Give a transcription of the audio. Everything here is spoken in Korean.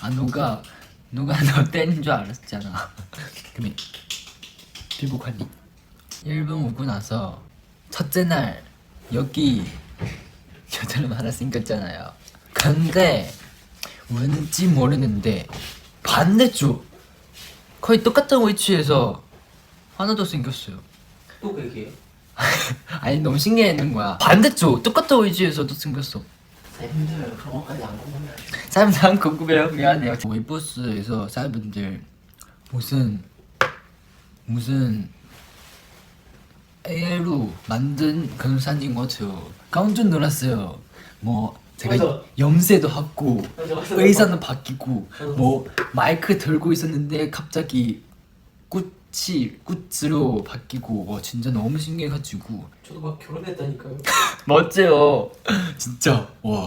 아 누가 누가 너 때린 줄 알았잖아. 그럼 피부 관리. 일본 오고 나서 첫째 날 여기 여드름 하나 생겼잖아요. 근데 왠지 모르는데 반대쪽 거의 똑같은 위치에서 하나 더 생겼어요. 또그 얘기해요? 아니 너무 신기했는 거야. 반대쪽 똑같은 위치에서도 생겼어. 쌤들 그런 것까지 안 궁금해요 사람들 안 궁금해요. 미안해요. 웨이버스에서 사람분들 무슨 무슨 AI로 만든 그런 사진 같아요. 깜짝 놀랐어요. 뭐 제가 맞아. 염색도 하고 맞아, 맞아. 의사는 바뀌고 맞아. 뭐 마이크 들고 있었는데 갑자기 꽃이 꽃으로 바뀌고 와 진짜 너무 신기해가지고 저도 막 결혼했다니까요 멋져요. 진짜 와.